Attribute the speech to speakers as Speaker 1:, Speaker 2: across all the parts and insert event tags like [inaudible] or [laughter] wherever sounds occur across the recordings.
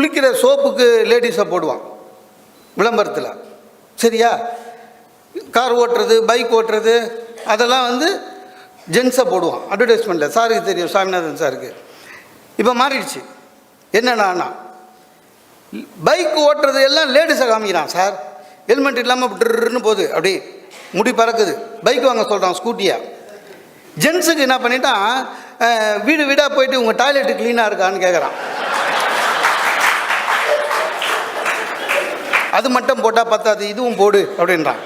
Speaker 1: குளிக்கிற சோப்புக்கு லேடிஸை போடுவான். விளம்பரத்தில். சரியா? கார் ஓட்டுறது பைக் ஓட்டுறது அதெல்லாம் வந்து ஜென்ஸை போடுவான். அட்வர்டைஸ்மெண்ட்டில் சாருக்கு தெரியும் சாமிநாதன் சாருக்கு. இப்போ மாறிடுச்சு. என்னென்னா பைக் ஓட்டுறது எல்லாம் லேடிஸை காமிக்கிறான் சார். ஹெல்மெட் இல்லாமல் ட்ருன்னு போகுது. அப்படி முடி பறக்குது. பைக் வாங்க சொல்கிறான் ஸ்கூட்டியாக ஜென்ஸுக்கு என்ன பண்ணிட்டான் வீடு வீடாக போயிட்டு உங்கள் டாய்லெட்டு க்ளீனாக இருக்கான்னு கேட்குறான் அது மட்டும் போட்டால் பத்தாது இதுவும் போடு அப்படின்றான்.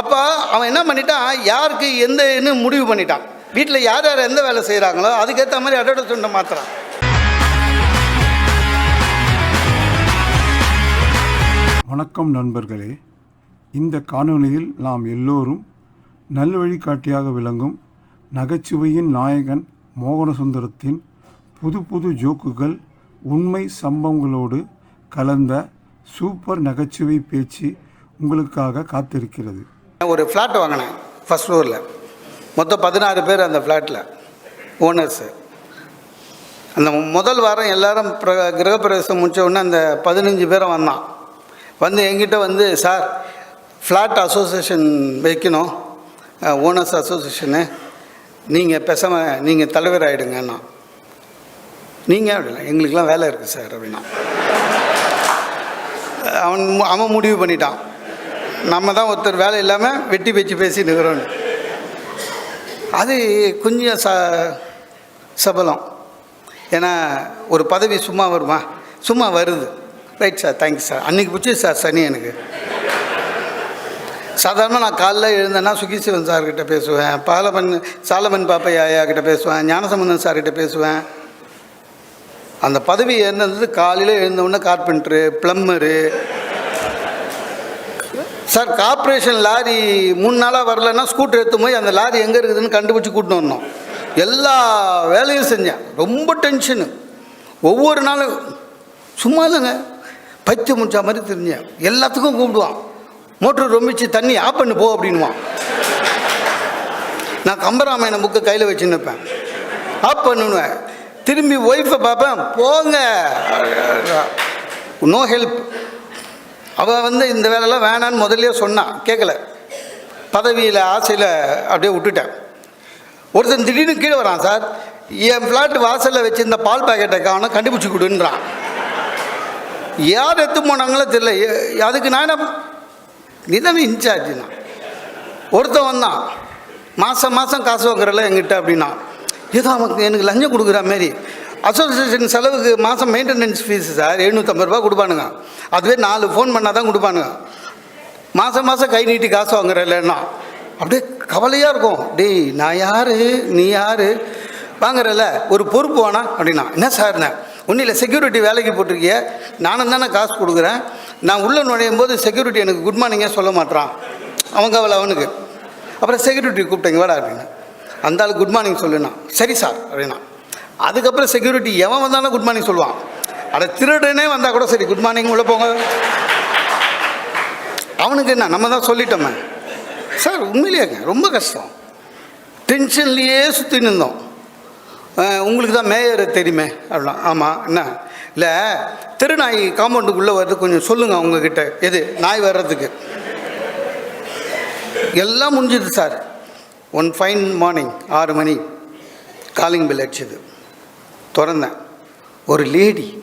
Speaker 1: அப்போ அவன் என்ன பண்ணிட்டான்? யாருக்கு எந்த இது முடிவு பண்ணிட்டான். வீட்டில் யார் யார் எந்த வேலை செய்கிறாங்களோ அதுக்கேற்ற மாதிரி அட்வர்டைஸ்மெண்ட்டை மாற்றுறான்
Speaker 2: வணக்கம் நண்பர்களே. இந்த காணொலியில் நாம் எல்லோரும் நல்வழிகாட்டியாக விளங்கும் நகைச்சுவையின் நாயகன் மோகனசுந்தரத்தின் புது புது ஜோக்குகள் உண்மை சம்பவங்களோடு கலந்த சூப்பர் நகைச்சுவை பேச்சு உங்களுக்காக காத்திருக்கிறது.
Speaker 1: ஒரு ஃப்ளாட் வாங்கினேன் ஃபஸ்ட் ஃப்ளோரில் மொத்தம் பதினாறு பேர் அந்த ஃப்ளாட்டில் ஓனர்ஸு அந்த முதல் வாரம் எல்லாரும் பிர கிரகப்பிரவேசம் முடித்தவுடனே அந்த பதினஞ்சு பேரும் வந்தான். வந்து என்கிட்ட வந்து சார் ஃப்ளாட் அசோசியேஷன் வைக்கணும் ஓனர்ஸ் அசோசியேஷனு நீங்கள் பேசாமல் நீங்கள் தலைவர் ஆகிடுங்கண்ணா நீங்கள் அப்படின்னா எங்களுக்கெல்லாம் வேலை இருக்குது சார் அப்படின்னா. அவன் மு- அவன் முடிவு பண்ணிட்டான். நம்ம தான் ஒருத்தர் வேலை இல்லாமல் வெட்டி பேச்சு பேசி நிற்கிறோன்னு அது கொஞ்சம் ச சபலம். ஏன்னா ஒரு பதவி சும்மா வருமா? சும்மா வருது. ரைட் சார் தேங்க்யூ சார் அன்றைக்கி பிடிச்சி சார் சனி எனக்கு. சாதாரணமாக நான் காலைல எழுந்தேன்னா சுகிசிவன் சார்கிட்ட பேசுவேன். பாலமன் சாலமன் பாப்பையா கிட்ட பேசுவேன். ஞானசம்பந்தன் சார்கிட்ட பேசுவேன். அந்த பதவி என்னது காலையில் எழுந்தவுடனே carpenter plumber sir corporation lorry மூணு நாளாக வரலன்னா ஸ்கூட்டர் எடுத்து போய் அந்த லாரி எங்கே இருக்குதுன்னு கண்டுபிடிச்சி கூட்டின்னு வந்தோம் எல்லா வேலையும் செஞ்சேன். ரொம்ப டென்ஷனு ஒவ்வொரு நாளும் சும்மா இல்லைங்க. பச்சை முடிச்ச மாதிரி தெரிஞ்சேன். எல்லாத்துக்கும் கூப்பிடுவான். மோட்டர் ரொம்பிச்சு தண்ணி ஆஃப் பண்ணி போ அப்படின்வான் நான் கம்பராமாயண புக்கை கையில் வச்சு நிற்பேன் ஆஃப் பண்ணுவேன். திரும்பி ஒய்ஃபை பார்ப்பேன் போங்க. நோ ஹெல்ப் அவள் வந்து இந்த வேலைலாம் வேணான்னு முதல்ல சொன்னான் கேட்கல பதவியில் ஆசையில் அப்படியே விட்டுட்டேன். ஒருத்தன் திடீர்னு கீழே வரான் சார் என் ஃப்ளாட் வாசலில் வச்சுருந்த பால் பாக்கெட்டை காணும் கண்டுபிடிச்சி கொடுன்றான். யார் எடுத்து போனாங்களோ தெரியல. அதுக்கு நான் என்ன நீ தானே இன்சார்ஜ் நான் ஒருத்தன் வந்தான். மாதம் மாதம் காசு வாங்குறல எங்கிட்ட அப்படின்னா ஏதோ அவனுக்கு எனக்கு லஞ்சம் கொடுக்குற மாரி அசோசியேஷன் செலவுக்கு மாதம் மெயின்டெனன்ஸ் ஃபீஸ் சார் எழுநூற்றம்பது ரூபா கொடுப்பானுங்க. அதுவே நாலு ஃபோன் பண்ணால் தான் கொடுப்பானுங்க. மாதம் மாதம் கை நீட்டி காசு வாங்குறல்லன்னா அப்படியே கவலையாக இருக்கும். டேய் நான் யார்? நீ யார்? வாங்குறல ஒரு பொறுப்பு வேணா அப்படின்னா. என்ன சார்ண்ணே ஒன்றும் இல்லை செக்யூரிட்டி வேலைக்கு போட்டிருக்கிய? நானும் தானே காசு கொடுக்குறேன். நான் உள்ளே நுழையும் போது செக்யூரிட்டி எனக்கு குட் மார்னிங்கே சொல்ல மாட்டேறான் அவன் கவலை அவனுக்கு. அப்புறம் செக்யூரிட்டி கூப்பிட்டேங்க வாடா அப்படின்னு. அந்த ஆள் குட் மார்னிங் சொல்லுனா. சரி சார் அப்படின்னா. அதுக்கப்புறம் செக்யூரிட்டி எவன் வந்தாலும் குட் மார்னிங் சொல்லுவான். அட திருடனே வந்தால் கூட சரி குட் மார்னிங் உள்ளே போங்க. அவனுக்கு என்ன நம்ம தான் சொல்லிட்டோமே. சார் உண்மையிலேங்க ரொம்ப கஷ்டம். டென்ஷன்லேயே சுற்றி நின்றோம் உங்களுக்கு தான் மேயர் தெரியுமே அப்படின்னா. ஆமாம் என்ன? இல்லை திருநாய் காம்பவுண்டுக்குள்ளே வர்றது கொஞ்சம் சொல்லுங்கள் அவங்கக்கிட்ட எது நாய் வர்றதுக்கு? எல்லாம் முடிஞ்சுது சார் ஒன் ஃபைன் மார்னிங் ஆறு மணி. காலிங் பில் அடிச்சது. திறந்தேன். ஒரு லேடி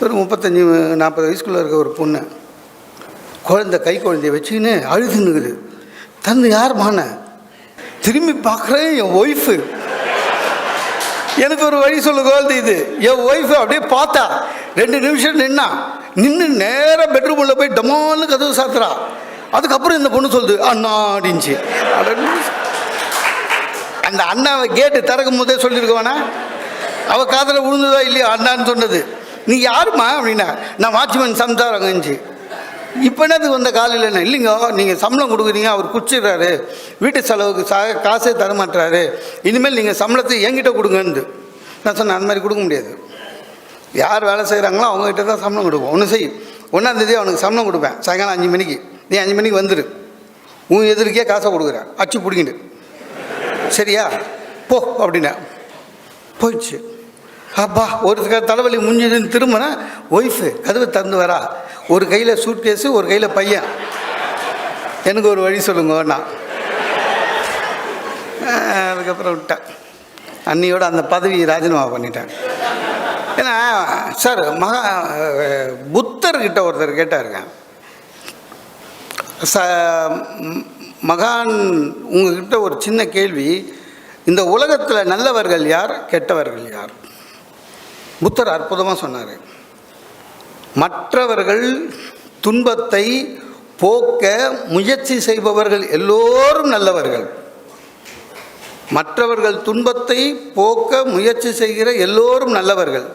Speaker 1: ஒரு முப்பத்தஞ்சு நாற்பது வயசுக்குள்ளே இருக்க ஒரு பொண்ணு. குழந்தை கை குழந்தைய வச்சுக்கின்னு அழுதுன்னுக்குது தந்து யார் மான? திரும்பி பார்க்குறேன் என் ஒய்ஃபு எனக்கு ஒரு வழி சொல்லு குழந்தை இது. என் ஒய்ஃபு அப்படியே பார்த்தா. ரெண்டு நிமிஷம் நின்னா. நின்று நேராக பெட்ரூமில் போய் டமால்னு கதவு சாத்துறா. அதுக்கப்புறம் இந்த பொண்ணு சொல்லுது அண்ணா அப்படின்ச்சு அந்த அண்ணாவை கேட்டு திறக்கும் போதே சொல்லியிருக்க அவள் காதில் விழுந்ததா இல்லையா அண்ணான்னு சொன்னது. நீ யாரும்மா? அப்படின்னா நான் வாட்ச்மேன் சம்சாரங்கஞ்சி இப்போ என்னது வந்த காலையில் என்ன? இல்லைங்க நீங்கள் சம்பளம் கொடுக்குறீங்க அவர் குச்சிடுறாரு. வீட்டு செலவுக்கு சா காசே தரமாட்டுறாரு இனிமேல் நீங்கள் சம்பளத்தை என்கிட்ட கொடுங்கன்னு நான் சொன்னேன் அந்த மாதிரி கொடுக்க முடியாது. யார் வேலை செய்கிறாங்களோ அவங்ககிட்ட தான் சம்பளம் கொடுப்போம். ஒன்று செய். ஒன்றாந்தேதி அவனுக்கு சம்பளம் கொடுப்பேன். சாயங்காலம் அஞ்சு மணிக்கு. நீ அஞ்சு மணிக்கு வந்துடு உன் எதிர்க்கே காசை கொடுக்குறேன். அச்சு பிடிங்கிட்டு சரியா? போ அப்படின்னா. போயிடுச்சு. அப்பா ஒரு தலைவலி முடிஞ்சதுன்னு திரும்பினா ஒய்ஃபு கதவு தந்து வரா ஒரு கையில் சூட்கேஸு ஒரு கையில் பையன். எனக்கு ஒரு வழி சொல்லுங்க நான் அதுக்கப்புறம் விட்டேன் அன்னியோட அந்த பதவி ராஜினாமா பண்ணிட்டேன் ஏன்னா சார் மகா புத்தர்கிட்ட ஒருத்தர் கேட்டாருங்க. ச மகான் உங்ககிட்ட ஒரு சின்ன கேள்வி. இந்த உலகத்தில் நல்லவர்கள் யார் கெட்டவர்கள் யார்? புத்தர் அற்புதமாக சொன்னார். மற்றவர்கள் துன்பத்தை போக்க முயற்சி செய்பவர்கள் எல்லோரும் நல்லவர்கள். மற்றவர்கள் துன்பத்தை போக்க முயற்சி செய்கிற எல்லோரும் நல்லவர்கள்.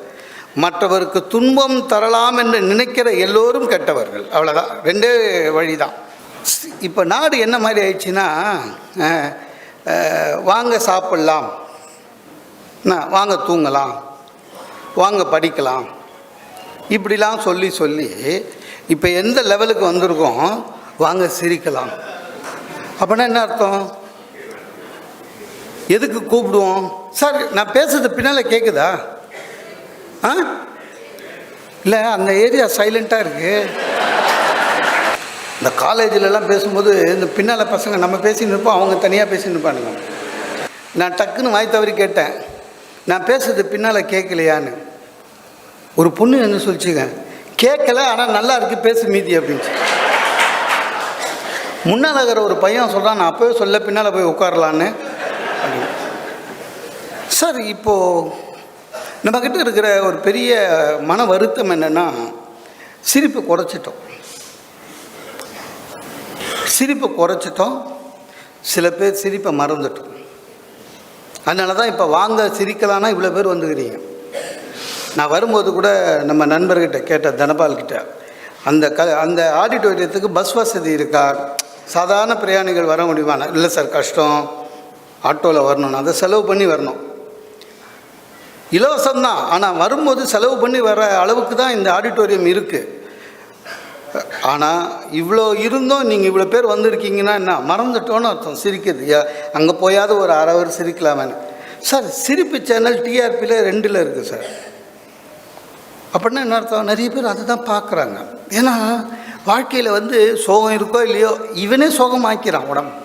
Speaker 1: மற்றவருக்கு துன்பம் தரலாம் என்று நினைக்கிற எல்லோரும் கெட்டவர்கள். அவ்வளோதான் ரெண்டே வழிதான். இப்போ நாடு என்ன மாதிரி ஆயிடுச்சுன்னா வாங்க சாப்பிட்லாம். என்ன, வாங்க தூங்கலாம். வாங்க படிக்கலாம். இப்படிலாம் சொல்லி சொல்லி இப்போ எந்த லெவலுக்கு வந்திருக்கோம் வாங்க சிரிக்கலாம். அப்படின்னா என்ன அர்த்தம்? எதுக்கு கூப்பிடுவோம்? சார் நான் பேசுறது பின்னால் கேட்குதா ஆ? இல்லை அந்த ஏரியா சைலண்ட்டாக இருக்குது இந்த காலேஜிலலாம் பேசும்போது இந்த பின்னால் பசங்க நம்ம பேசின்னு இருப்போம் அவங்க தனியாக பேசின்னு இருப்பானுங்க. நான் டக்குன்னு வாய் தவறி கேட்டேன். நான் பேசுறது பின்னால் கேட்கலையான்னு. ஒரு பொண்ணு என்ன சொல்லிச்சுங்க கேட்கல ஆனால் நல்லா இருக்குது பேசு மீதி அப்படின்ச்சு. முன்னால் இருக்கிற ஒரு பையன் சொல்கிறான் நான் அப்போவே சொல்ல பின்னால் போய் உட்காரலான்னு. அப்படின்னு. சார் இப்போது நம்மக்கிட்ட இருக்கிற ஒரு பெரிய மன வருத்தம் என்னென்னா சிரிப்பு குறைச்சிட்டோம். சிரிப்பை குறைச்சிட்டோம். சில பேர் சிரிப்பை மறந்துட்டோம். அதனால தான் இப்போ வாங்க சிரிக்கலான்னா இவ்வளோ பேர் வந்துக்கிறீங்க. நான் வரும்போது கூட நம்ம நண்பர்கிட்ட கேட்டேன் தனபால் கிட்ட. அந்த க அந்த ஆடிட்டோரியத்துக்கு பஸ் வசதி இருக்கா? சாதாரண பிரயாணிகள் வர முடியுமா? இல்லை சார் கஷ்டம். ஆட்டோவில் வரணும்னா அதை செலவு பண்ணி வரணும். இலவசம்தான். ஆனால் வரும்போது செலவு பண்ணி வர அளவுக்கு தான் இந்த ஆடிட்டோரியம் இருக்குது ஆனால் இவ்வளோ இருந்தும் நீங்கள் இவ்வளோ பேர் வந்திருக்கீங்கன்னா என்ன? மறந்துட்டோன்னு அர்த்தம் சிரிக்கிறது. அங்கே போயாவது ஒரு அரை அவர் சிரிக்கலாமேன்னு சார் சிரிப்பு சேனல் டிஆர்பியில் ரெண்டில் இருக்குது சார். அப்படின்னா என்ன அர்த்தம்? நிறைய பேர் அதை தான் பார்க்குறாங்க. ஏன்னா வாழ்க்கையில் வந்து சோகம் இருக்கோ இல்லையோ இவனே சோகமாக்கிறான் உடம்பு.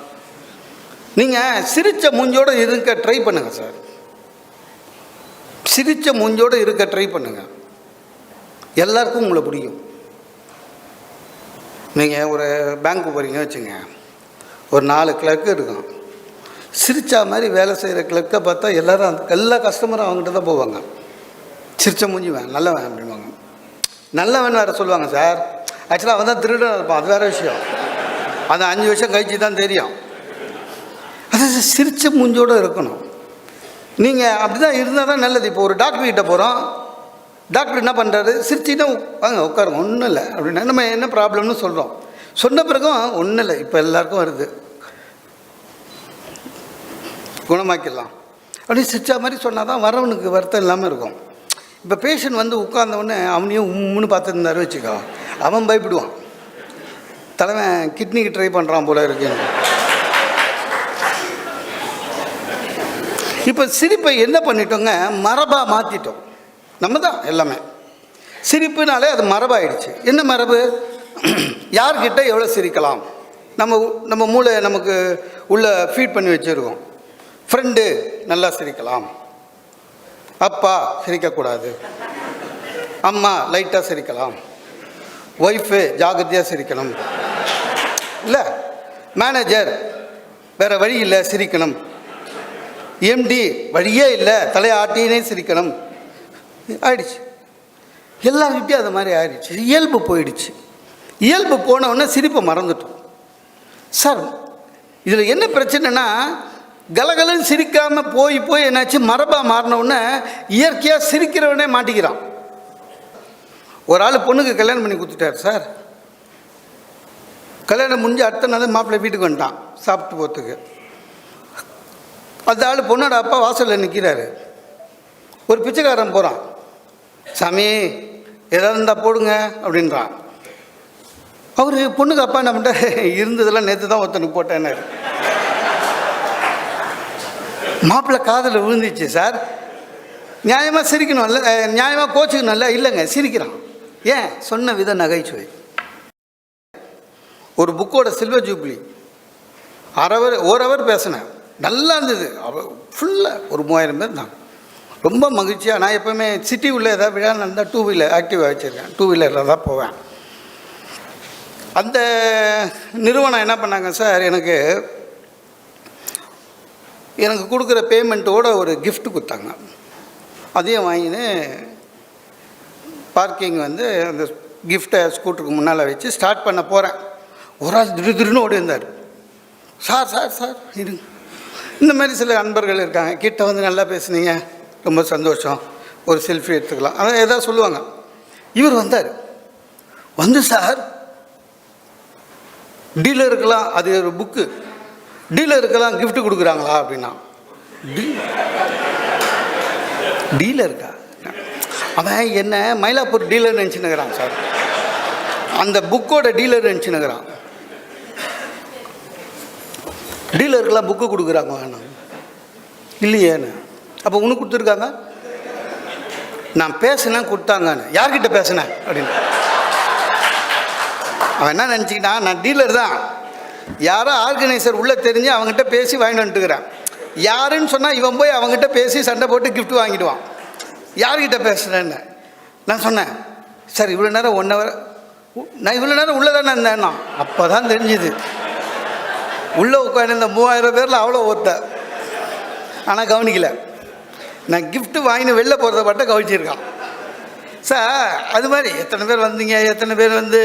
Speaker 1: நீங்கள் சிரித்த மூஞ்சோடு இருக்க ட்ரை பண்ணுங்கள் சார். சிரித்த மூஞ்சோடு இருக்க ட்ரை பண்ணுங்கள் எல்லாருக்கும் உங்களை பிடிக்கும். நீங்கள் ஒரு பேங்க்கு போகிறீங்க வச்சுங்க. ஒரு நாலு கிளர்க்கு இருக்கும். சிரித்தா மாதிரி வேலை செய்கிற கிளர்க்கை பார்த்தா எல்லோரும் எல்லா கஸ்டமரும் அவங்ககிட்ட தான் போவாங்க. சிரிச்ச மூஞ்சிவன் நல்லவன் அப்படிம்பாங்க நல்லவன் வேறு சொல்லுவாங்க சார் ஆக்சுவலாக அவன் தான் திருடன் இருப்பான் அது வேறு விஷயம். அது அஞ்சு வருஷம் கழிச்சு தான் தெரியும். அது சிரித்த மூஞ்சோடு இருக்கணும். நீங்கள் அப்படி தான் இருந்தால் தான் நல்லது. இப்போ ஒரு டாக்டர் கிட்ட போகிறோம் டாக்டர் என்ன பண்ணுறாரு சிரிச்சின்னா வாங்க உட்காருங்க. ஒன்றும் இல்லை. அப்படின்னா நம்ம என்ன ப்ராப்ளம்னு சொல்கிறோம் சொன்ன பிறகும் ஒன்றும் இல்லை. இப்போ எல்லாருக்கும் வருது. குணமாக்கிடலாம். அப்படி சிரிச்சா மாதிரி சொன்னால் தான் வரவனுக்கு வருத்தம் இல்லாமல் இருக்கும். இப்போ பேஷண்ட் வந்து உட்கார்ந்த அவனையும் உம்முன்னு பார்த்துருந்தாரு வச்சுக்கோ. அவன் பயப்படுவான். தலைவன் கிட்னிக்கு ட்ரை பண்ணுறான் போல இருக்கு. இப்போ சிரிப்பை என்ன பண்ணிட்டோங்க? மரபாக மாற்றிட்டோம் நம்ம தான் எல்லாமே. சிரிப்புனாலே அது மரபாயிடுச்சு. என்ன மரபு? யார்கிட்ட எவ்வளோ சிரிக்கலாம்? நம்ம நம்ம மூளை நமக்கு உள்ளே ஃபீட் பண்ணி வச்சுருக்கோம். ஃப்ரெண்டு நல்லா சிரிக்கலாம். அப்பா சிரிக்கக்கூடாது. அம்மா லைட்டாக சிரிக்கலாம். ஒய்ஃபு ஜாகிரதையாக சிரிக்கணும். இல்லை மேனேஜர் வேறு வழி இல்லை சிரிக்கணும். எம்டி வழியே இல்லை தலையாட்டினே சிரிக்கணும். ஆயிடுச்சு. எல்லார்கிட்டையும் அது மாதிரி ஆயிடுச்சு. இயல்பு போயிடுச்சு. இயல்பு போனவுடனே சிரிப்பை மறந்துட்டோம். சார் இதில் என்ன பிரச்சனைனா கலகலன்னு சிரிக்காமல் போய் போய் என்னாச்சு மரபாக மாறினவுடனே இயற்கையாக சிரிக்கிறவனே மாட்டிக்கிறான். ஒரு ஆள் பொண்ணுக்கு கல்யாணம் பண்ணி கொடுத்துட்டார் சார். கல்யாணம் முடிஞ்சு அடுத்த நாள் மாப்பிள்ளை வீட்டுக்கு வந்துட்டான் சாப்பிட்டு போகிறதுக்கு அந்த ஆள் பொண்ணோட அப்பா வாசலில் நிற்கிறாரு ஒரு பிச்சைக்காரன் போகிறான் சாமி எதாவது இருந்தால் போடுங்க அப்படின்றான் அவர் பொண்ணுக்கு அப்பா என்ன பண்ணிட்டாரு? [laughs] இருந்ததெல்லாம் நேற்று தான் ஒருத்தனுக்கு போட்டேன்னாரு. மாப்பிள்ளை காதில் விழுந்துச்சு சார். நியாயமாக சிரிக்கணும்ல நியாயமாக கோச்சிக்கணும்ல? இல்லைங்க சிரிக்கிறான். ஏன்? சொன்ன வித நகைச்சுவை. ஒரு புக்கோட சில்வர் ஜூப்ளி. அரை ஹவர் ஒரு ஹவர் பேசினேன். நல்லா இருந்தது. அவ ஃபுல்லாக ஒரு மூவாயிரம் பேர் தான். ரொம்ப மகிழ்ச்சியாக நான் எப்போவுமே சிட்டி உள்ள ஏதாவது விழா நடந்தால் டூ வீலர் ஆக்டிவாக வச்சுருக்கேன் டூ வீலரில் தான் போவேன். அந்த நிறுவனம் என்ன பண்ணாங்க சார்? எனக்கு எனக்கு கொடுக்குற பேமெண்ட்டோட ஒரு கிஃப்ட் கொடுத்தாங்க. அதையும் வாங்கின்னு பார்க்கிங் வந்து அந்த கிஃப்ட்டை ஸ்கூட்டருக்கு முன்னால் வச்சு ஸ்டார்ட் பண்ண போகிறேன் ஒரு ஆள் திரு திருன்னு ஓடி இருந்தார். சார் சார் சார் இருங்க. இந்த மாதிரி சில அன்பர்கள் இருக்காங்க. கிட்ட வந்து நல்லா பேசுனீங்க. ரொம்ப சந்தோஷம். ஒரு செல்ஃபி எடுத்துக்கலாம். அதான் ஏதாவது சொல்லுவாங்க. இவர் வந்தார். வந்து சார் டீலருக்கெல்லாம் அது ஒரு புக்கு டீலருக்கெல்லாம் கிஃப்ட் கொடுக்குறாங்களா அப்படின்னா. டீ- டீலருக்கா? அவன் என்ன மயிலாப்பூர் டீலர் நினச்சினுக்கிறான் சார். அந்த புக்கோட டீலர் நினச்சினுக்கிறான் டீலருக்கெல்லாம் புக்கு கொடுக்குறாங்க வேணாம் இல்லையேன்னு. அப்போ உனக்கு கொடுத்துருக்காங்க? நான் பேசினேன் கொடுத்தாங்கன்னு. யார்கிட்ட பேசினேன்? அப்படின்னு. அவன் என்ன நினச்சிக்கிட்டான்? நான் டீலர் தான். யாரோ ஆர்கனைசர் உள்ளே தெரிஞ்சு அவங்ககிட்ட பேசி வாங்கிட்டு வந்துட்டுக்கிறேன் யாருன்னு சொன்னால் இவன் போய் அவங்ககிட்ட பேசி சண்டை போட்டு கிஃப்ட் வாங்கிடுவான். யார்கிட்ட பேசுகிறேன்னு நான் சொன்னேன் சார் இவ்வளோ நேரம் ஒன் ஹவர் நான் இவ்வளோ நேரம் உள்ளே தானே இருந்தேன் நான் அப்போ தான் தெரிஞ்சுது. உள்ளே உட்காந்து இந்த மூவாயிரம் பேரில் அவ்வளோ ஒருத்த ஆனால் கவனிக்கலை. நான் கிஃப்ட்டு வாங்கினு வெளில போகிறத மட்டும் கவனிச்சிருக்கான் சார் அது மாதிரி எத்தனை பேர் வந்தீங்க? எத்தனை பேர் வந்து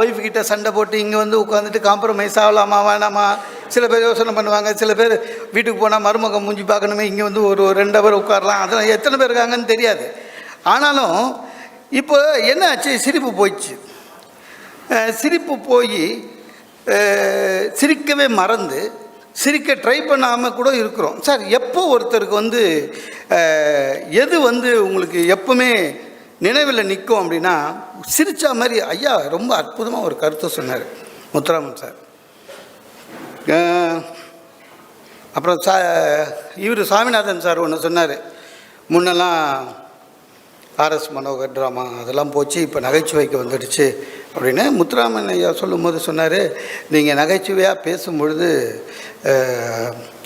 Speaker 1: ஒய்ஃப்கிட்ட சண்டை போட்டு இங்கே வந்து உட்காந்துட்டு காம்ப்ரமைஸ் ஆகலாமா வேணாமா? சில பேர் யோசனை பண்ணுவாங்க. சில பேர் வீட்டுக்கு போனால் மருமகம் மூஞ்சி பார்க்கணுமே இங்கே வந்து ஒரு ரெண்டு ஹவர் உட்காரலாம். அதெல்லாம் எத்தனை பேர் இருக்காங்கன்னு தெரியாது. ஆனாலும் இப்போ என்ன ஆச்சு? சிரிப்பு போயிடுச்சு. சிரிப்பு போய் சிரிக்கவே மறந்து சிரிக்க ட்ரை பண்ணாமல் கூட இருக்கிறோம். சார் எப்போ ஒருத்தருக்கு வந்து எது வந்து உங்களுக்கு எப்பவுமே நினைவில் நிற்கும் அப்படின்னா சிரித்தா மாதிரி ஐயா ரொம்ப அற்புதமாக ஒரு கருத்தை சொன்னார். முத்துராமன் சார் அப்புறம் சா இவர் சாமிநாதன் சார் ஒன்று சொன்னார். முன்னெல்லாம் ஆர்எஸ் மனோகர் ட்ராமா அதெல்லாம் போச்சு இப்போ நகைச்சுவைக்கு வந்துடுச்சு. அப்படின்னு முத்துராமன் ஐயா சொல்லும்போது சொன்னார் நீங்கள் நகைச்சுவையாக பேசும்பொழுது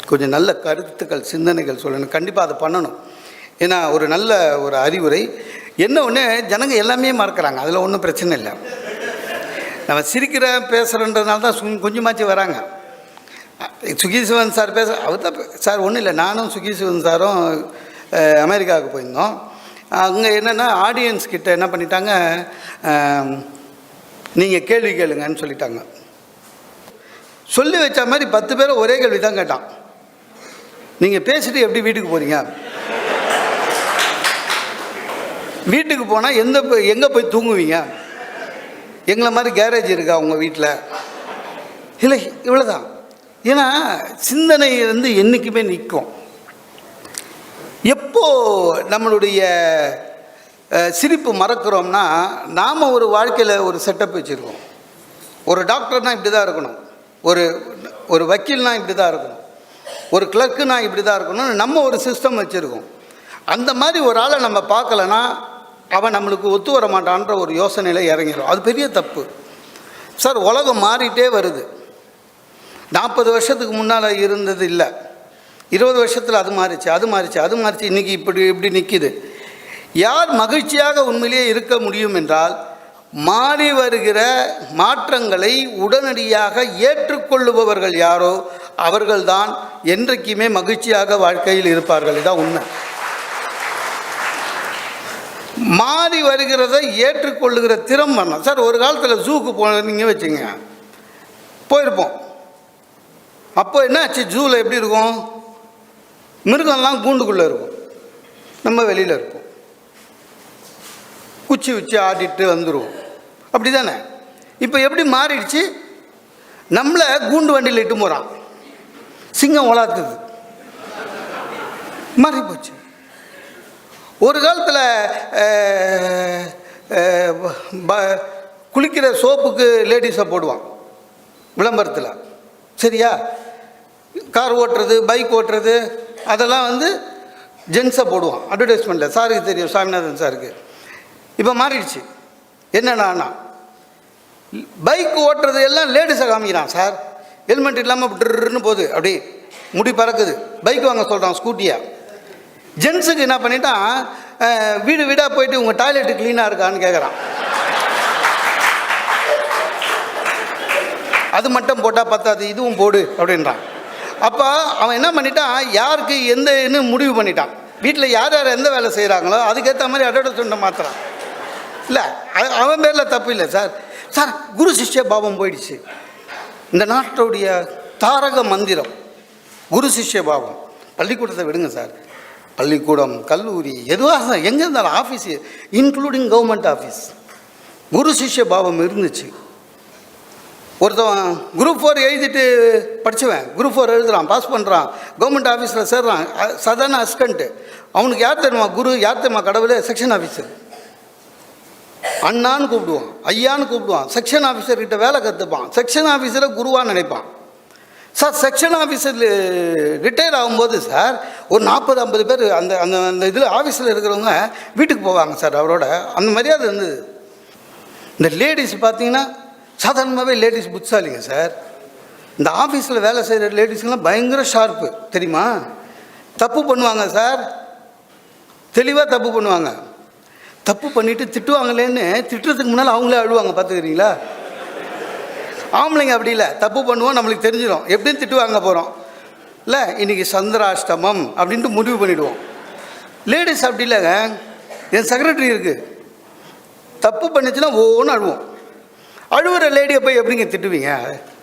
Speaker 1: கொஞ்சம் நல்ல கருத்துக்கள் சிந்தனைகள் சொல்லணும் கண்டிப்பாக அதை பண்ணணும். ஏன்னா ஒரு நல்ல ஒரு அறிவுரை என்ன ஒன்று ஜனங்க எல்லாமே மறக்கிறாங்க. அதில் ஒன்றும் பிரச்சனை இல்லை. நம்ம சிரிக்கிற பேசுகிறன்றதுனால தான் சு- கொஞ்சமாச்சும் வராங்க. சுகீசிவன் சார் பேச அவர் தான் சார் ஒன்றும் இல்லை. நானும் சுகீசிவன் சாரும் அமெரிக்காவுக்கு போயிருந்தோம். அங்கே என்னென்னா ஆடியன்ஸ் கிட்ட என்ன பண்ணிட்டாங்க நீங்கள் கேள்வி கேளுங்கன்னு சொல்லிட்டாங்க. சொல்லி வச்ச மாதிரி பத்து பேரை ஒரே கேள்வி தான் கேட்டான். நீங்கள் பேசிட்டு எப்படி வீட்டுக்கு போகிறீங்க வீட்டுக்கு போனால் எந்த எங்கே போய் தூங்குவீங்க? எங்களை மாதிரி கேரேஜ் இருக்கா உங்கள் வீட்டில் இல்லை இவ்வளோதான் ஏன்னா சிந்தனை வந்து என்றைக்குமே நிற்கும். எப்போ நம்மளுடைய சிரிப்பு மறக்கிறோம்னா நாம் ஒரு வாழ்க்கையில் ஒரு செட்டப் வச்சுருக்கோம். ஒரு டாக்டர்னால் இப்படி தான் இருக்கணும். ஒரு ஒரு வக்கீல்னால் இப்படி தான் இருக்கணும். ஒரு கிளர்க்குனா இப்படி தான் இருக்கணும்னு நம்ம ஒரு சிஸ்டம் வச்சுருக்கோம். அந்த மாதிரி ஒரு ஆளை நம்ம பார்க்கலனா அவன் நம்மளுக்கு ஒத்து வர மாட்டான்ற ஒரு யோசனையில் இறங்கிடும் அது பெரிய தப்பு. சார் உலகம் மாறிட்டே வருது. நாற்பது வருஷத்துக்கு முன்னால் இருந்தது இல்லை. இருபது வருஷத்தில் அது மாறிச்சு அது மாறிச்சு அது மாறிச்சு. இன்றைக்கி இப்படி இப்படி நிற்கிது யார் மகிழ்ச்சியாக உண்மையிலேயே இருக்க முடியும் என்றால் மாறி வருகிற மாற்றங்களை உடனடியாக ஏற்றுக்கொள்ளுபவர்கள் யாரோ அவர்கள்தான் என்றைக்குமே மகிழ்ச்சியாக வாழ்க்கையில் இருப்பார்கள். இதான் உண்மை. மாறி வருகிறத ஏற்றுக்கொள்ளுகிற திறம் வரணும். சார் ஒரு காலத்தில் ஜூக்கு போனீங்க வச்சுங்க போயிருப்போம். அப்போ என்ன ஆச்சு? ஜூவில் எப்படி இருக்கும்? மிருகம்லாம் கூண்டுக்குள்ளே இருக்கும். நம்ம வெளியில் இருப்போம். குச்சி வச்சு ஆடிட்டு வந்துடுவோம் அப்படி தானே இப்போ எப்படி மாறிடுச்சு? நம்மளை கூண்டு வண்டியில் இட்டு போகிறான் சிங்கம் வளர்த்துது மாறி போச்சு ஒரு காலத்தில் குளிக்கிற சோப்புக்கு லேடிஸை போடுவான். விளம்பரத்தில். சரியா? கார் ஓட்டுறது பைக் ஓட்டுறது அதெல்லாம் வந்து ஜென்ஸை போடுவான். அட்வர்டைஸ்மெண்ட்டில் சாருக்கு தெரியும். சாமிநாதன் சாருக்கு. இப்போ மாறிடுச்சு. என்னென்னா பைக் ஓட்டுறது எல்லாம் லேடிஸை காமிக்கிறான் சார் ஹெல்மெட் இல்லாமல் ட்ருன்னு போகுது அப்படி முடி பறக்குது. பைக் வாங்க சொல்கிறான் ஸ்கூட்டியாக ஜென்ஸுக்கு என்ன பண்ணிட்டான் வீடு வீடாக போயிட்டு உங்கள் டாய்லெட்டு க்ளீனாக இருக்கான்னு கேட்குறான் அது மட்டும் போட்டால் பத்தாது இதுவும் போடு அப்படின்றான். அப்போ அவன் என்ன பண்ணிட்டான் யாருக்கு எந்த என்ன முடிவு பண்ணிட்டான். வீட்டில் யார் யார் எந்த வேலை செய்கிறாங்களோ அதுக்கேற்ற மாதிரி அட்வர்டைஸ்மெண்ட்டை மாற்றுறான் இல்லை அவன் பேரில் தப்பு இல்லை சார். சார் குரு சிஷ்ய பாவம் போயிடுச்சு. இந்த நாட்டுடைய தாரக மந்திரம் குரு சிஷ்ய பாவம். பள்ளிக்கூடத்தை விடுங்க சார். பள்ளிக்கூடம் கல்லூரி எதுவாக எங்கே இருந்தாலும் ஆஃபீஸு இன்க்ளூடிங் கவர்மெண்ட் ஆஃபீஸ் குரு சிஷ்ய பாவம் இருந்துச்சு. ஒருத்தவன் குரூப் ஃபோர் எழுதிட்டு படித்தவன் குரூப் ஃபோர் எழுதுறான் பாஸ் பண்ணுறான் கவர்மெண்ட் ஆஃபீஸில் சேர்றான். அ- சாதாரண அசிஸ்டண்ட்டு அவனுக்கு யார் தெரியுமா குரு யார் தெரியுமா கடவுளே? செக்ஷன் ஆஃபீஸர் அண்ணான்னு கூப்பிடுவான் ஐயான்னு கூப்பிடுவான் செக்ஷன் ஆஃபீஸர்கிட்ட வேலை கற்றுப்பான் செக்ஷன் ஆஃபீஸரை குருவான்னு நினைப்பான். சார் செக்ஷன் ஆஃபீஸர் ரிட்டையர் ஆகும்போது சார் ஒரு நாற்பது ஐம்பது பேர் அந்த அந்த அந்த இதில் ஆஃபீஸில் இருக்கிறவங்க வீட்டுக்கு போவாங்க சார் அவரோட. அந்த மரியாதை இருந்தது இந்த லேடிஸ் பார்த்தீங்கன்னா சாதாரணமாகவே லேடிஸ் புத்தாலிங்க சார் இந்த ஆஃபீஸில் வேலை செய்கிற லேடிஸ்லாம் பயங்கர ஷார்ப்பு தெரியுமா? தப்பு பண்ணுவாங்க சார் தெளிவாக தப்பு பண்ணுவாங்க. தப்பு பண்ணிட்டு திட்டுவாங்களேன்னு திட்டுறதுக்கு முன்னால் அவங்களே அழுவாங்க பார்த்துக்கிறீங்களா? ஆம்பளைங்க அப்படி இல்லை. தப்பு பண்ணுவோம் நம்மளுக்கு தெரிஞ்சிடும் எப்படியும் திட்டு வாங்க போகிறோம் இல்லை இன்றைக்கி சந்திராஷ்டமம் அப்படின்ட்டு முடிவு பண்ணிவிடுவோம் லேடிஸ் அப்படி இல்லைங்க. என் செக்ரட்டரி இருக்குது தப்பு பண்ணிச்சுன்னா ஒவ்வொன்றும் அழுவோம். அழுவுற லேடியை போய் எப்படிங்க திட்டுவீங்க?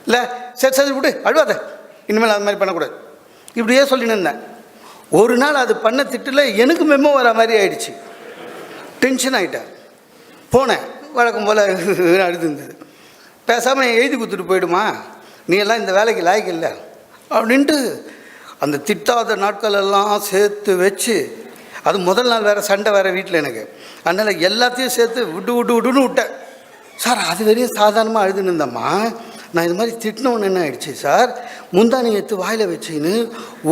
Speaker 1: இல்லை சரி சரி விட்டு அழுவாத. இனிமேல் அது மாதிரி பண்ணக்கூடாது. இப்படியே சொல்லின்னு இருந்தேன் ஒரு நாள் அது பண்ண திட்டில் எனக்கு மெமோ வர மாதிரி ஆயிடுச்சு. டென்ஷன் ஆகிட்டேன் போனேன். வழக்கம் போல் [laughs] அழுது இருந்தது. பேசாமல் எழுதி கொடுத்துட்டு போயிடுமா? நீ எல்லாம் இந்த வேலைக்கு லாய்க்கு இல்லை. அப்படின்ட்டு அந்த திட்டாத நாட்கள் எல்லாம் சேர்த்து வச்சு அது முதல் நாள் வேறு சண்டை வேறு வீட்டில் எனக்கு. அதனால் எல்லாத்தையும் சேர்த்து விட்டு விட்டு விட்டுன்னு விட்டேன். சார் அது வரையும் சாதாரணமாக அழுதுன்னு இருந்தம்மா. நான் இது மாதிரி திட்டினவொன்னு என்ன ஆயிடுச்சு சார்? முந்தானி எடுத்து வாயில் வச்சுன்னு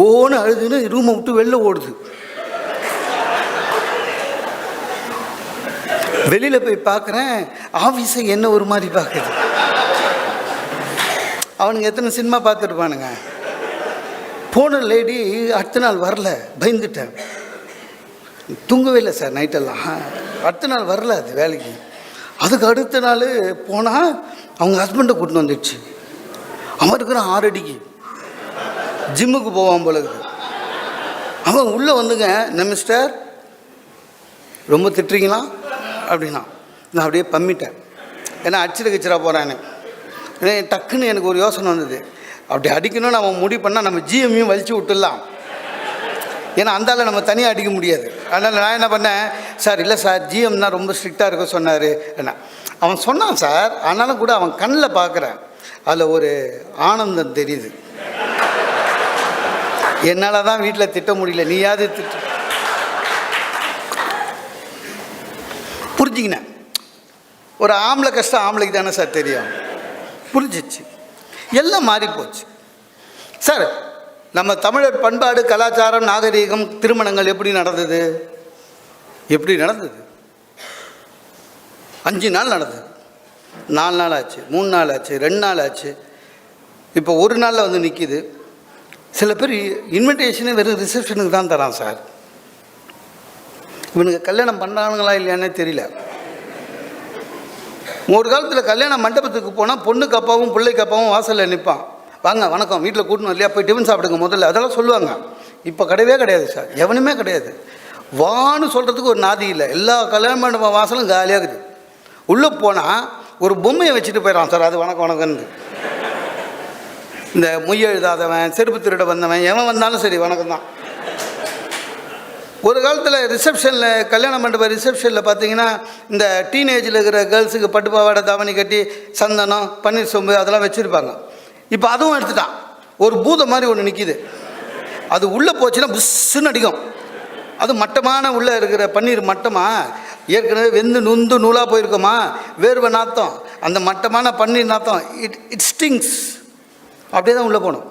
Speaker 1: ஓன்னு அழுதுன்னு ரூமை விட்டு வெளில ஓடுது. வெளியில் போய் பார்க்குறேன் ஆஃபீஸை என்ன ஒரு மாதிரி பார்க்குது. அவனுங்க எத்தனை சினிமா பார்த்துருப்பானுங்க போன லேடி அடுத்த நாள் வரல பயந்துட்டேன். தூங்கவே இல்லை சார் நைட்டெல்லாம் அடுத்த நாள் வரல அது வேலைக்கு. அதுக்கு அடுத்த நாள் போனால் அவங்க ஹஸ்பண்டை கூட்டின்னு வந்துடுச்சு. அவன் இருக்கிறான் ஆறு அடிக்கு. ஜிம்முக்கு போவான் போல இருக்குது. அவன் உள்ளே வந்துங்க என்ன மிஸ்டர் ரொம்ப திட்டுறீங்களா? அப்படின்னா. நான் அப்படியே பம்மிட்டேன். ஏன்னா அடிச்சிட கச்சிரா போகிறான்னு ஏன்னா டக்குன்னு எனக்கு ஒரு யோசனை வந்தது. அப்படி அடிக்கணும்னு நம்ம முடிவு பண்ணால் நம்ம ஜிஎம்மையும் வலிச்சு விட்டுடலாம். ஏன்னா அந்தால நம்ம தனியாக அடிக்க முடியாது. அதனால் நான் என்ன பண்ணேன்? சார் இல்லை சார் ஜிஎம் தான் ரொம்ப ஸ்ட்ரிக்டாக இருக்க சொன்னார். என்ன. அவன் சொன்னான் சார் ஆனாலும் கூட அவன் கண்ணில் பார்க்குறேன் அதில் ஒரு ஆனந்தம் தெரியுது. என்னால் தான் வீட்டில் திட்ட முடியல. நீயாவது திட்டு. புரிஞ்சுக்கினேன். ஒரு ஆம்பளை கஷ்டம் ஆம்பளைக்கு தானே சார் தெரியும். புரிஞ்சிச்சு. எல்லாம் மாறி போச்சு சார் நம்ம தமிழர் பண்பாடு கலாச்சாரம் நாகரீகம் திருமணங்கள் எப்படி நடந்தது? எப்படி நடந்தது? அஞ்சு நாள் நடந்தது. நாலு நாள் ஆச்சு மூணு நாள் ஆச்சு ரெண்டு நாள் ஆச்சு. இப்போ ஒரு நாளில் வந்து நிற்கிது சில பேர் இன்விடேஷனே வெறும் ரிசப்ஷனுக்கு தான் தரான் சார். இவனுக்கு கல்யாணம் பண்ணானுங்களா இல்லையானே தெரியல. ஒரு காலத்தில் கல்யாண மண்டபத்துக்கு போனால் பொண்ணுக்கு அப்பாவும் பிள்ளைக்கு அப்பாவும் வாசலில் நிற்பான் வாங்க வணக்கம். வீட்டில் கூட்டணும் இல்லையா போய் டிஃபன் சாப்பிடுங்க முதல்ல. அதெல்லாம் சொல்லுவாங்க. இப்போ கிடையவே கிடையாது சார். எவனுமே கிடையாது. வான்னு சொல்கிறதுக்கு ஒரு நாதி இல்லை. எல்லா கல்யாண மண்டபம் வாசலும் காலியாக இருக்குது. உள்ளே போனால் ஒரு பொம்மையை வச்சுட்டு போயிடறான் சார். அது வணக்கம் வணக்கம்னு. இந்த மொய் எழுதாதவன் செருப்பு திருட வந்தவன் எவன் வந்தாலும் சரி வணக்கம் தான் ஒரு காலத்தில் ரிசப்ஷனில் கல்யாண மண்டப ரிசப்ஷனில் பார்த்தீங்கன்னா இந்த டீனேஜில் இருக்கிற கேர்ள்ஸுக்கு பட்டு பாவாடை தாவணி கட்டி சந்தனம் பன்னீர் சோம்பு அதெல்லாம் வச்சுருப்பாங்க. இப்போ அதுவும் எடுத்துட்டான். ஒரு பூதம் மாதிரி ஒன்று நிற்கிது அது உள்ளே போச்சுன்னா புஷ்ஷுன்னு அடிக்கும். அது மட்டமான உள்ளே இருக்கிற பன்னீர் மட்டமாக ஏற்கனவே வெந்து நுந்து நூலாக போயிருக்கோமா? வேர்வை நாத்தம். அந்த மட்டமான பன்னீர் நாத்தம் இட் இட் ஸ்டிங்ஸ் அப்படியே தான் உள்ளே போகணும்.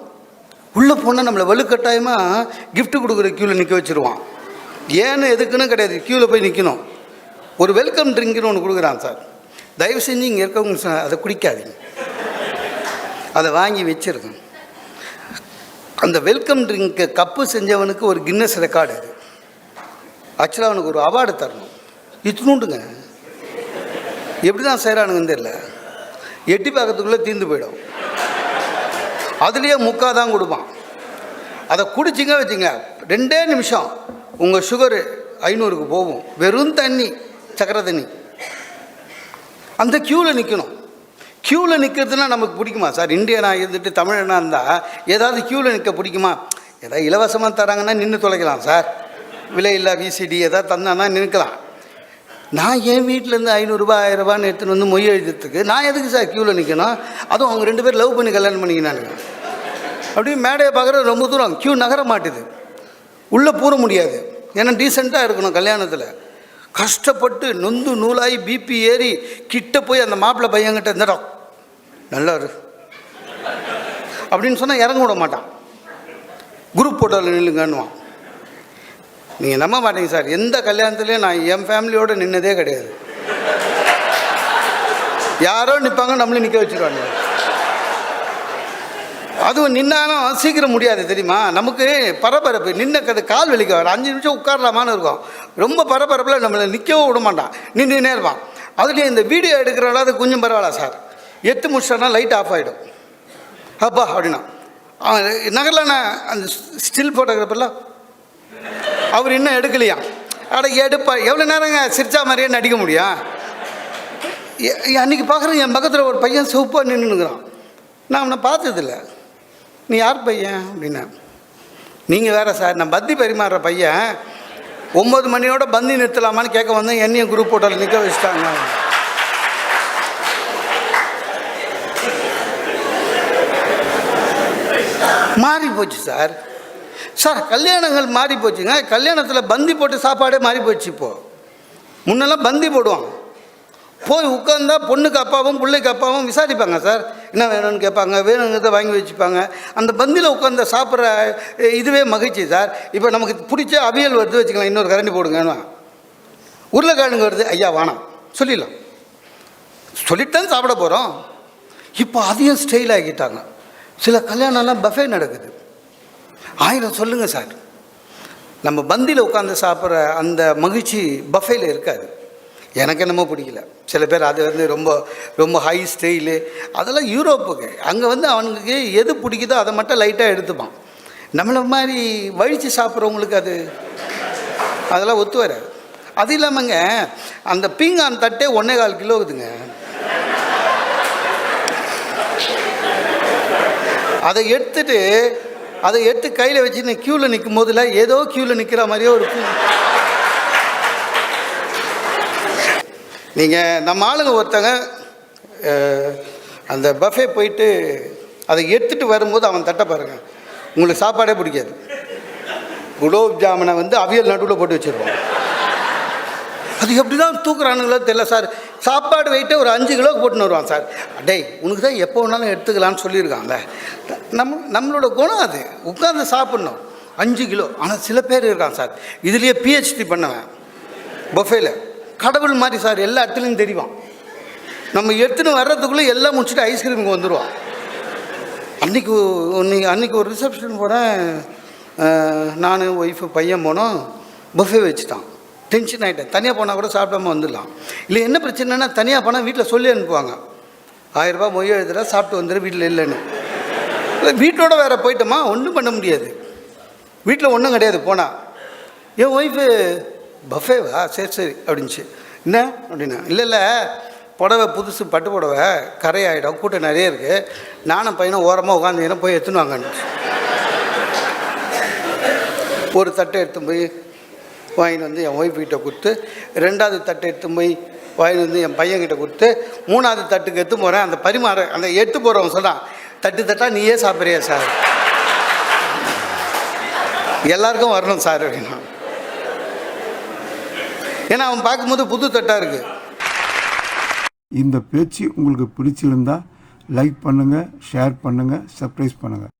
Speaker 1: உள்ளே போனால் நம்மளை வலுக்கட்டாயமாக கிஃப்ட் கொடுக்குற க்யூவில் நிற்க வச்சுருவான். ஏன்னு எதுக்குன்னு கிடையாது. க்யூவில் போய் நிற்கணும் ஒரு வெல்கம் ட்ரிங்க்னு ஒன்று கொடுக்குறான் சார். தயவு செஞ்சு இங்கே இருக்கவங்க அதை குடிக்காதீங்க. அதை வாங்கி வச்சிருக்கேன் அந்த வெல்கம் ட்ரிங்க்கு கப்பு செஞ்சவனுக்கு ஒரு கின்னஸ் ரெக்கார்டு அது ஆக்சுவலாக அவனுக்கு ஒரு அவார்டு தரணும். இத்தினூண்டுங்க எப்படி தான் செய்கிறானுங்கன்னு தெரியல. எட்டி பார்க்கறதுக்குள்ளே தீர்ந்து போயிடும். அதுலேயே முக்கால் தான் கொடுப்பான். அதை குடிச்சிங்க வச்சுங்க. ரெண்டே நிமிஷம். உங்கள் சுகரு ஐநூறுக்கு போகும். வெறும் தண்ணி சக்கரை தண்ணி. அந்த க்யூவில் நிற்கணும் க்யூவில் நிற்கிறதுனா நமக்கு பிடிக்குமா? சார் இந்தியனாக இருந்துட்டு தமிழனாக இருந்தால் ஏதாவது க்யூவில் நிற்க பிடிக்குமா? ஏதாவது இலவசமாக தராங்கன்னா நின்று தொலைக்கலாம் சார். விலை விசிடி ஏதாவது தந்தானா நிற்கலாம் நான் என் வீட்டிலேருந்து ஐநூறுரூபா ஆயிரரூபான்னு எடுத்துன்னு வந்து மொய் எழுதுறதுக்கு நான் எதுக்கு சார் க்யூவில் நிற்கணும் அதுவும் அவங்க ரெண்டு பேரும் லவ் பண்ணி கல்யாணம் பண்ணிக்கினானுங்க. அப்படியே மேடையை பார்க்குற ரொம்ப தூரம். க்யூ நகர மாட்டுது. உள்ளே பூர முடியாது. ஏன்னா டீசெண்டாக இருக்கணும் கல்யாணத்தில். கஷ்டப்பட்டு நொந்து நூலாகி பிபி ஏறி கிட்ட போய் அந்த மாப்பிள்ளை பையன்கிட்ட இருந்தடா நல்லா இரு. அப்படின்னு சொன்னால் இறங்க விட மாட்டான். குரூப் போட்டோவில் நில்லுங்கன்னுவான். நீங்கள் நம்ப மாட்டீங்க சார். எந்த கல்யாணத்துலேயும் நான் என் ஃபேமிலியோடு நின்னதே கிடையாது. யாரோ நிற்பாங்க நம்மளையும் நிற்க வச்சுருவாங்க அதுவும் நின்னாலும் சீக்கிரம் முடியாது தெரியுமா? நமக்கு பரபரப்பு. நின்ன கதை கால் வலிக்க வர அஞ்சு நிமிஷம் உட்காரலாமான்னு இருக்கும். ரொம்ப பரபரப்பில் நம்மளை நிற்கவும் விட மாட்டான். நின்று இருப்பான். அதுலேயும் இந்த வீடியோ எடுக்கிறனால அது கொஞ்சம் பரவாயில்ல சார். எட்டு முடிச்சிட்டோன்னா லைட் ஆஃப் ஆகிடும் அப்பா அப்படின்னா. அவன் நகரில் அந்த ஸ்டில் ஃபோட்டோகிராஃபர்லாம் அவர் இன்னும் எடுக்கலையா? அட எடுப்பா. எவ்வளோ நேரங்க சிரிச்சா மாதிரியே நடிக்க முடியும்? அன்றைக்கி அன்னைக்கு பார்க்குறேன் என் பக்கத்தில் ஒரு பையன் சிவப்பாக நின்றுக்கிறான் நான் அவனை பார்த்ததில்ல. நீ யார் பையன் அப்படின்னேன் நீங்கள் வேறு சார் நான் பந்தி பரிமாறுற பையன். ஒம்பது மணியோட பந்தி நிறுத்தலாமான்னு கேட்க வந்தேன் என்னையும் குரூப் போட்டோவில் நிற்க வச்சுட்டாங்க. மாறி போச்சு சார். சார் கல்யாணங்கள் மாறி போச்சுங்க. கல்யாணத்தில் பந்தி போட்டு சாப்பாடே மாறி போச்சு இப்போ. முன்னெல்லாம் பந்தி போடுவான் போய் உட்காந்தா பொண்ணுக்கு அப்பாவும் பிள்ளைக்கு அப்பாவும் விசாரிப்பாங்க சார். என்ன வேணும்னு கேட்பாங்க வேணுங்கிறத வாங்கி வச்சுப்பாங்க. அந்த பந்தியில் உட்காந்து சாப்பிட்ற இதுவே மகிழ்ச்சி சார். இப்போ நமக்கு பிடிச்ச அவியல் வருது வச்சுக்கலாம் இன்னொரு கரண்டி போடுங்கன்னு உருளைக்கிழங்கு வருது ஐயா வேணாம் சொல்லிடலாம். சொல்லிட்டு தான் சாப்பிட போகிறோம் இப்போ அதையும் ஸ்டைல் ஆகிட்டாங்க சில கல்யாணம்லாம் பஃபே நடக்குது. ஆயிரம் சொல்லுங்கள் சார். நம்ம பந்தியில் உட்காந்து சாப்பிட்ற அந்த மகிழ்ச்சி பஃபேல இருக்காது. எனக்கு என்னமோ பிடிக்கல. சில பேர் அது வந்து ரொம்ப ரொம்ப ஹை ஸ்டைலு அதெல்லாம் யூரோப்புக்கு. அங்கே வந்து அவனுக்கு எது பிடிக்குதோ அதை மட்டும் லைட்டாக எடுத்துப்பான். நம்மளை மாதிரி வழித்து சாப்பிட்றவங்களுக்கு அது அதெல்லாம் ஒத்து வராது. அது இல்லாமங்க அந்த பீங்கான் தட்டே ஒன்றே கால் கிலோ இருக்குதுங்க. அதை எடுத்துட்டு அதை எடுத்து கையில் வச்சுன்னு க்யூவில் நிற்கும் போதில் ஏதோ க்யூவில் நிற்கிற மாதிரியே ஒரு நீங்கள் நம்ம ஆளுங்க ஒருத்தங்க அந்த பஃபே போயிட்டு அதை எடுத்துகிட்டு வரும்போது அவன் தட்டை பாருங்க. உங்களுக்கு சாப்பாடே பிடிக்காது. குலோப் ஜாமுனை வந்து அவியல் நடுவில் போட்டு வச்சிருவோம். அது எப்படி தான் தூக்குறானுங்களோ தெரியல சார். சாப்பாடு வெயிட்டே ஒரு அஞ்சு கிலோக்கு போட்டுன்னு வருவான் சார். டேய் உனக்கு தான் எப்போ வேணாலும் எடுத்துக்கலாம்னு சொல்லியிருக்காங்க நம்ம நம்மளோட குணம் அது. உட்காந்து சாப்பிட்ணும். அஞ்சு கிலோ. ஆனால் சில பேர் இருக்கான் சார். இதுலேயே பிஹெச்டி பண்ணவன். பஃபேல கடவுள் மாதிரி சார் எல்லா இடத்துலையும் தெரியும் நம்ம எடுத்துன்னு வர்றதுக்குள்ளே எல்லாம் முடிச்சுட்டு ஐஸ்கிரீமுக்கு வந்துடுவான் அன்றைக்கி இன்னைக்கு அன்றைக்கி ஒரு ரிசப்ஷன் போகிறேன் நான் ஒய்ஃபு பையன் போனோம். பஃபே வச்சுட்டான். டென்ஷன் ஆகிட்டேன் தனியாக போனால் கூட சாப்பிடாம வந்துடலாம். இல்லை என்ன பிரச்சனைனா தனியாக போனால் வீட்டில் சொல்லி அனுப்புவாங்க. ஆயிரரூபா மொய் எழுதுறா சாப்பிட்டு வந்துடு வீட்டில் இல்லைன்னு. இல்லை, வீட்டோட வேறு போயிட்டோமா? ஒன்றும் பண்ண முடியாது. வீட்டில் ஒன்றும் கிடையாது போனால் என் ஒய்ஃபு பஃபேவா சரி சரி அப்படின்ச்சு என்ன? அப்படின்னா இல்லை இல்லை புடவை புதுசு பட்டு புடவை கரையாயிடும் கூட்டம் நிறைய இருக்குது நானும் பையனும் ஓரமாக உட்காந்துக்கிறேன் போய் எடுத்துன்னு வாங்கன்னு ஒரு தட்டை எடுத்து போய் வாங்கிட்டு வந்து என் ஒய்ஃப்கிட்ட கொடுத்து ரெண்டாவது தட்டை எடுத்து போய் வாங்கிட்டு வந்து என் பையன்கிட்ட கொடுத்து மூணாவது தட்டுக்கு எடுத்து போகிறேன் அந்த பரிமாற அந்த எடுத்து போகிறவங்க சொன்னான் தட்டு தட்டாக நீயே சாப்பிட்றியா சார்? எல்லாருக்கும் வரணும் சார் அப்படின்னா. ஏன்னா அவன் பார்க்கும்போது புது தட்டாக இருக்குது
Speaker 2: இந்த பேச்சு உங்களுக்கு பிடிச்சிருந்தா லைக் பண்ணுங்கள் ஷேர் பண்ணுங்கள் சர்ப்ரைஸ் பண்ணுங்கள்